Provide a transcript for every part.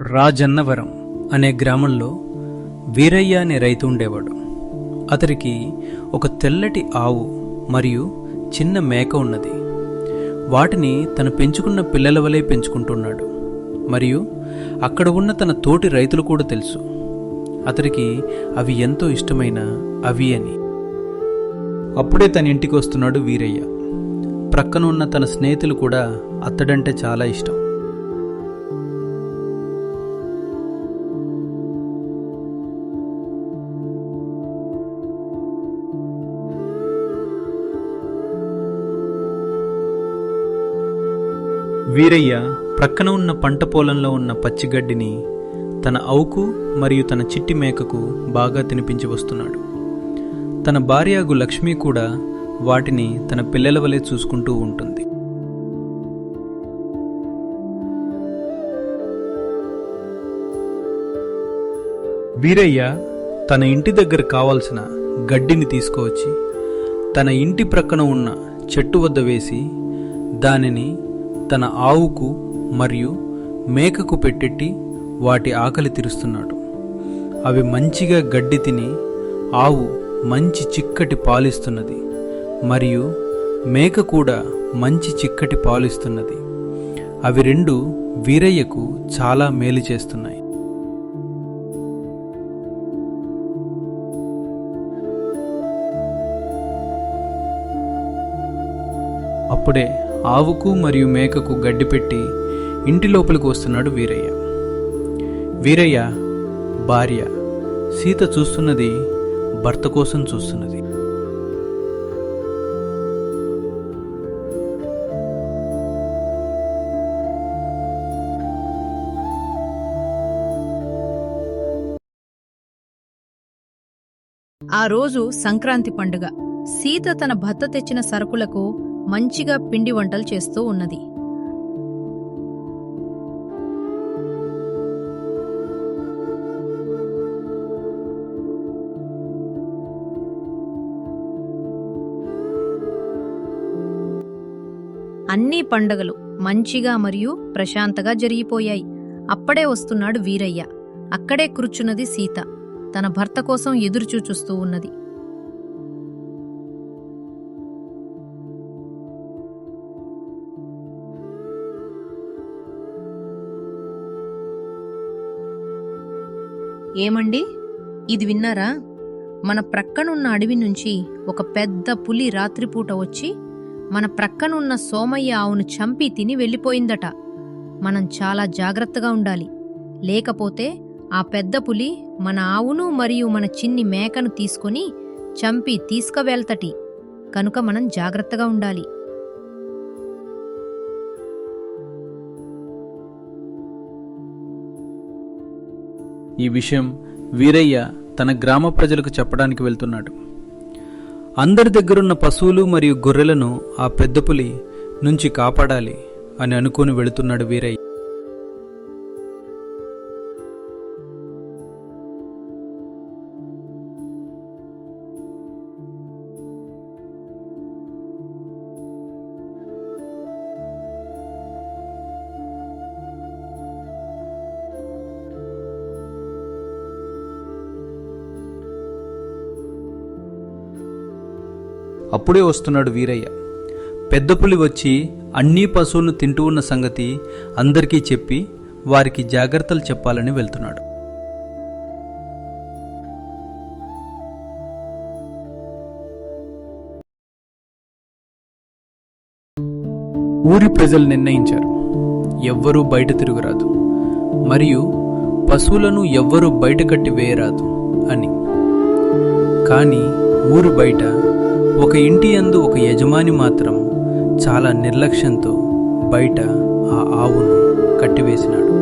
రాజన్నవరం అనే గ్రామంలో వీరయ్య అనే రైతు ఉండేవాడు. అతనికి ఒక తెల్లటి ఆవు మరియు చిన్న మేక ఉన్నది. వాటిని తను పెంచుకున్న పిల్లల వలె పెంచుకుంటున్నాడు. మరియు అక్కడ ఉన్న తన తోటి రైతులు కూడా తెలుసు. అతనికి అవి ఎంతో ఇష్టమైన అవి అని. అప్పుడే తన ఇంటికి వస్తున్నాడు వీరయ్య. ప్రక్కన ఉన్న తన స్నేహితులు కూడా అతడంటే చాలా ఇష్టం. వీరయ్య ప్రక్కన ఉన్న పంట పొలంలో ఉన్న పచ్చిగడ్డిని తన అవుకు మరియు తన చిట్టి మేకకు బాగా తినిపించి వస్తున్నాడు. తన భార్యగు లక్ష్మి కూడా వాటిని తన పిల్లల వలె చూసుకుంటూ ఉంటుంది. వీరయ్య తన ఇంటి దగ్గర కావాల్సిన గడ్డిని తీసుకువచ్చి తన ఇంటి ప్రక్కన ఉన్న చెట్టు వద్ద వేసి దానిని తన ఆవుకు మరియు మేకకు పెట్టెట్టి వాటి ఆకలి తీరుస్తున్నాడు. అవి మంచిగా గడ్డి తిని ఆవు మంచి చిక్కటి పాలిస్తున్నది మరియు మేక కూడా మంచి చిక్కటి పాలిస్తున్నది. అవి రెండు వీరయ్యకు చాలా మేలు చేస్తున్నాయి. అప్పుడే ఆవుకు మరియు మేకకు గడ్డి పెట్టి ఇంటి లోపలికి వస్తున్నాడు వీరయ్య. వీరయ్య భార్య సీత చూస్తున్నది భర్త కోసం చూస్తున్నది. ఆ రోజు సంక్రాంతి పండుగ. సీత తన భర్త తెచ్చిన సరుకులకు మంచిగా పిండి వంటలు చేస్తూ ఉన్నది. అన్ని పండగలు మంచిగా మరియు ప్రశాంతగా జరిగిపోయాయి. అప్పుడే వస్తున్నాడు వీరయ్య. అక్కడే కూర్చున్నది సీత. తన భర్త కోసం ఎదురుచూచూస్తూ ఉన్నది. ఏమండి? ఇది విన్నారా? మన ప్రక్కనున్న అడవి నుంచి ఒక పెద్ద పులి రాత్రిపూట వచ్చి మన ప్రక్కనున్న సోమయ్య ఆవును చంపి తిని వెళ్ళిపోయిందట. మనం చాలా జాగ్రత్తగా ఉండాలి. లేకపోతే ఆ పెద్ద పులి మన ఆవును మరియు మన చిన్ని మేకను తీసుకొని చంపి తీసుకువెళ్తటి. కనుక మనం జాగ్రత్తగా ఉండాలి. ఈ విషయం వీరయ్య తన గ్రామ ప్రజలకు చెప్పడానికి వెళ్తున్నాడు. అందరి దగ్గరున్న పశువులు మరియు గొర్రెలను ఆ పెద్ద పులి నుంచి కాపాడాలి అని అనుకుని వెళుతున్నాడు వీరయ్య. అప్పుడే వస్తున్నాడు వీరయ్య. పెద్ద పులి వచ్చి అన్ని పశువులను తింటూ ఉన్న సంగతి అందరికీ చెప్పి వారికి జాగ్రత్తలు చెప్పాలని వెళ్తున్నాడు. ఊరి ప్రజలు నిర్ణయించారు. ఎవ్వరూ బయట తిరుగురాదు. మరియు పశువులను ఎవ్వరూ బయట కట్టి వేయరాదు అని. కానీ ఊరు బయట ఒక ఇంటి యందు ఒక యజమాని మాత్రం చాలా నిర్లక్ష్యంతో బయట ఆ ఆవును కట్టివేసినాడు.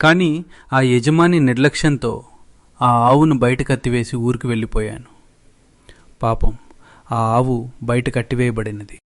కానీ ఆ యజమాని నిర్లక్ష్యంతో ఆ ఆవును బయట కత్తివేసి ఊరికి వెళ్ళిపోయాను. పాపం ఆ ఆవు బయట కట్టివేయబడినది.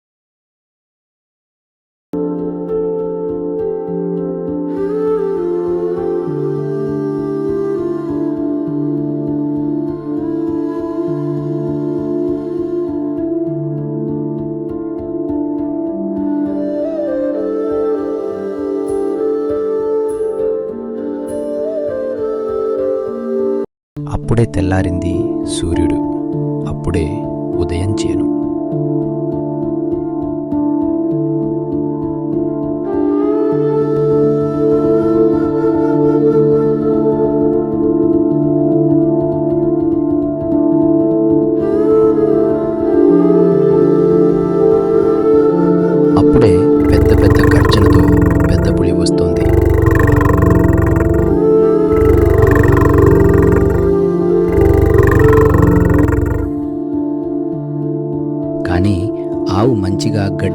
అప్పుడే తెల్లారింది సూర్యుడు. అప్పుడే ఉదయం చేను.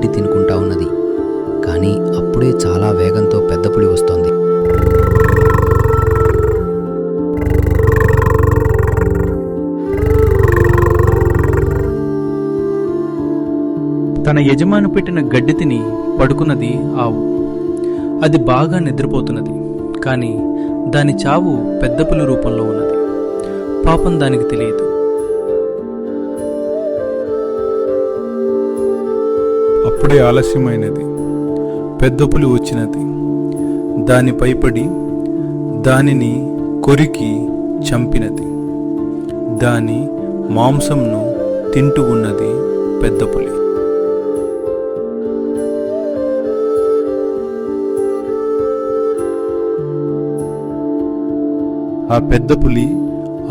గడ్డి తినుకుంటా ఉన్నది. కానీ అప్పుడే చాలా వేగంతో పెద్ద పులి వస్తోంది. తన యజమాని పెట్టిన గడ్డి తిని పడుకున్నది ఆవు. అది బాగా నిద్రపోతున్నది. కానీ దాని చావు పెద్ద పులి రూపంలో ఉన్నది. పాపం దానికి తెలియదు. అప్పుడే ఆలస్యమైనది. పెద్ద పులి వచ్చినది. దానిపై పడి దానిని కొరికి చంపినది. దాని మాంసంను తింటూ ఉన్నది పెద్ద పులి ఆ పెద్ద పులి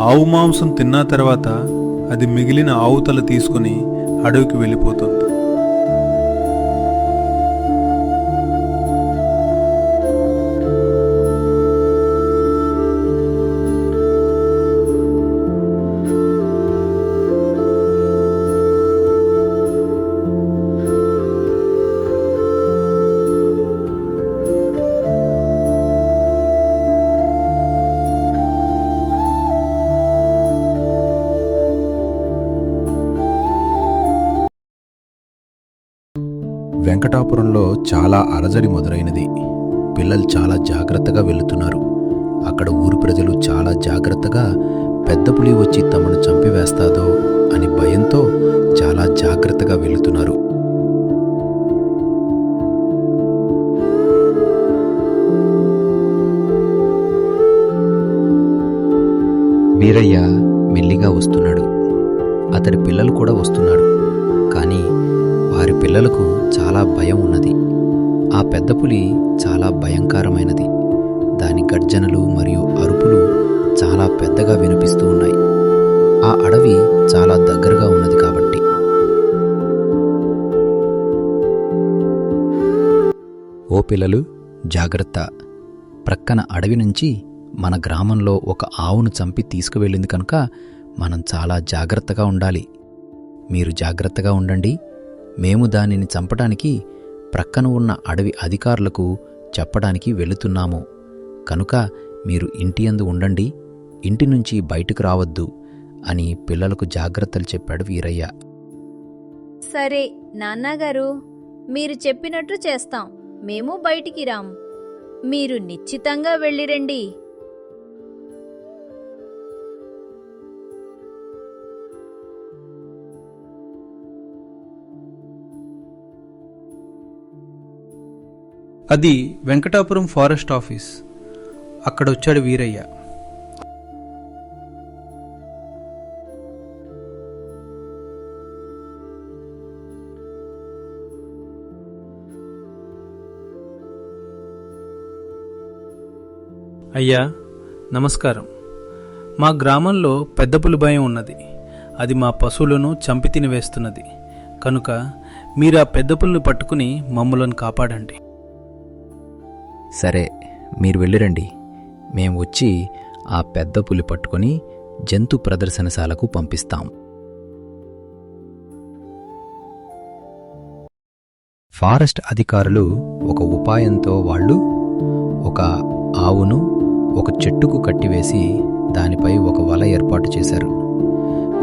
ఆవు మాంసం తిన్న తర్వాత అది మిగిలిన ఆవుతల తీసుకుని అడవికి వెళ్ళిపోతుంది. వెంకటాపురంలో చాలా అలజడి మొదలైనది. పిల్లలు చాలా జాగ్రత్తగా వెళుతున్నారు. అక్కడ ఊరు ప్రజలు చాలా జాగ్రత్తగా పెద్ద పులి వచ్చి తమను చంపివేస్తాదో అని భయంతో చాలా జాగ్రత్తగా వెళుతున్నారు. వీరయ్య మెల్లిగా వస్తున్నాడు. అతడి పిల్లలు కూడా వస్తున్నాడు కానీ వారి పిల్లలకు చాలా భయం ఉన్నది. ఆ పెద్ద పులి చాలా భయంకరమైనది. దాని గర్జనలు మరియు అరుపులు చాలా పెద్దగా వినిపిస్తూ ఉన్నాయి. ఆ అడవి చాలా దగ్గరగా ఉన్నది కాబట్టి. ఓ పిల్లలు జాగ్రత్త. ప్రక్కన అడవి నుంచి మన గ్రామంలో ఒక ఆవును చంపి తీసుకువెళ్ళింది కనుక మనం చాలా జాగ్రత్తగా ఉండాలి. మీరు జాగ్రత్తగా ఉండండి. మేము దానిని చంపటానికి ప్రక్కన ఉన్న అడవి అధికారులకు చెప్పడానికి వెళుతున్నాము. కనుక మీరు ఇంటి యందు ఉండండి ఇంటి నుంచి బయటకు రావద్దు అని పిల్లలకు జాగ్రత్తలు చెప్పాడు వీరయ్య. సరే నాన్నగారు మీరు చెప్పినట్టు చేస్తాం. మేము బయటికి రాం మీరు నిశ్చితంగా వెళ్ళిరండి. అది వెంకటాపురం ఫారెస్ట్ ఆఫీస్. అక్కడ వచ్చాడు వీరయ్య. అయ్యా నమస్కారం. మా గ్రామంలో పెద్ద పులి భయం ఉన్నది. అది మా పశువులను చంపి తినివేస్తున్నది. కనుక మీరు ఆ పెద్ద పులిని పట్టుకుని మమ్మలను కాపాడండి. సరే మీరు వెళ్ళిరండి. మేము వచ్చి ఆ పెద్ద పులి పట్టుకొని జంతు ప్రదర్శనశాలకు పంపిస్తాం. ఫారెస్ట్ అధికారులు ఒక ఉపాయంతో వాళ్ళు ఒక ఆవును ఒక చెట్టుకు కట్టివేసి దానిపై ఒక వల ఏర్పాటు చేశారు.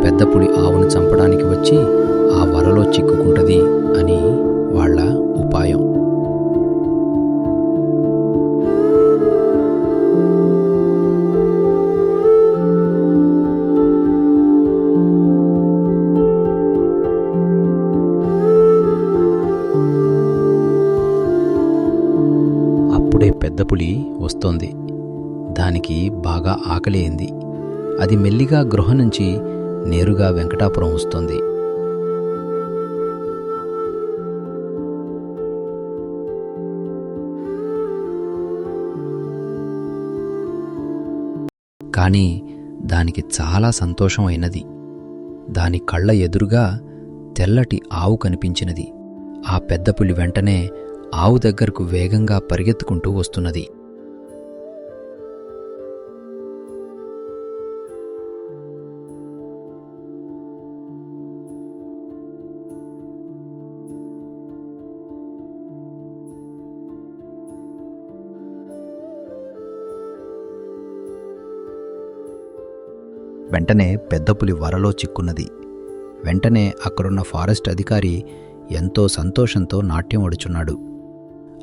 పెద్ద పులి ఆవును చంపడానికి వచ్చి ఆ వలలో చిక్కుకుంటది అని పెద్దపులి పులి వస్తోంది. దానికి బాగా ఆకలి అయింది. అది మెల్లిగా గృహ నుంచి నేరుగా వెంకటాపురం వస్తుంది. కానీ దానికి చాలా సంతోషం అయినది. దాని కళ్ళ ఎదురుగా తెల్లటి ఆవు కనిపించినది. ఆ పెద్ద పులి వెంటనే ఆవు దగ్గరకు వేగంగా పరిగెత్తుకుంటూ వస్తున్నది. వెంటనే పెద్ద పులి వరలో చిక్కున్నది. వెంటనే అక్కడున్న ఫారెస్ట్ అధికారి ఎంతో సంతోషంతో నాట్యం అడుచున్నాడు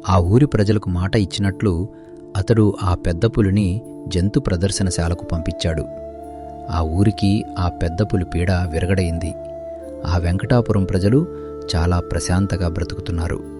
ఆ ఊరి ప్రజలకు మాట ఇచ్చినట్లు అతడు ఆ పెద్ద పులిని జంతు ప్రదర్శనశాలకు పంపించాడు. ఆ ఊరికి ఆ పెద్ద పులి పీడ విరగడైంది. ఆ వెంకటాపురం ప్రజలు చాలా ప్రశాంతగా బ్రతుకుతున్నారు.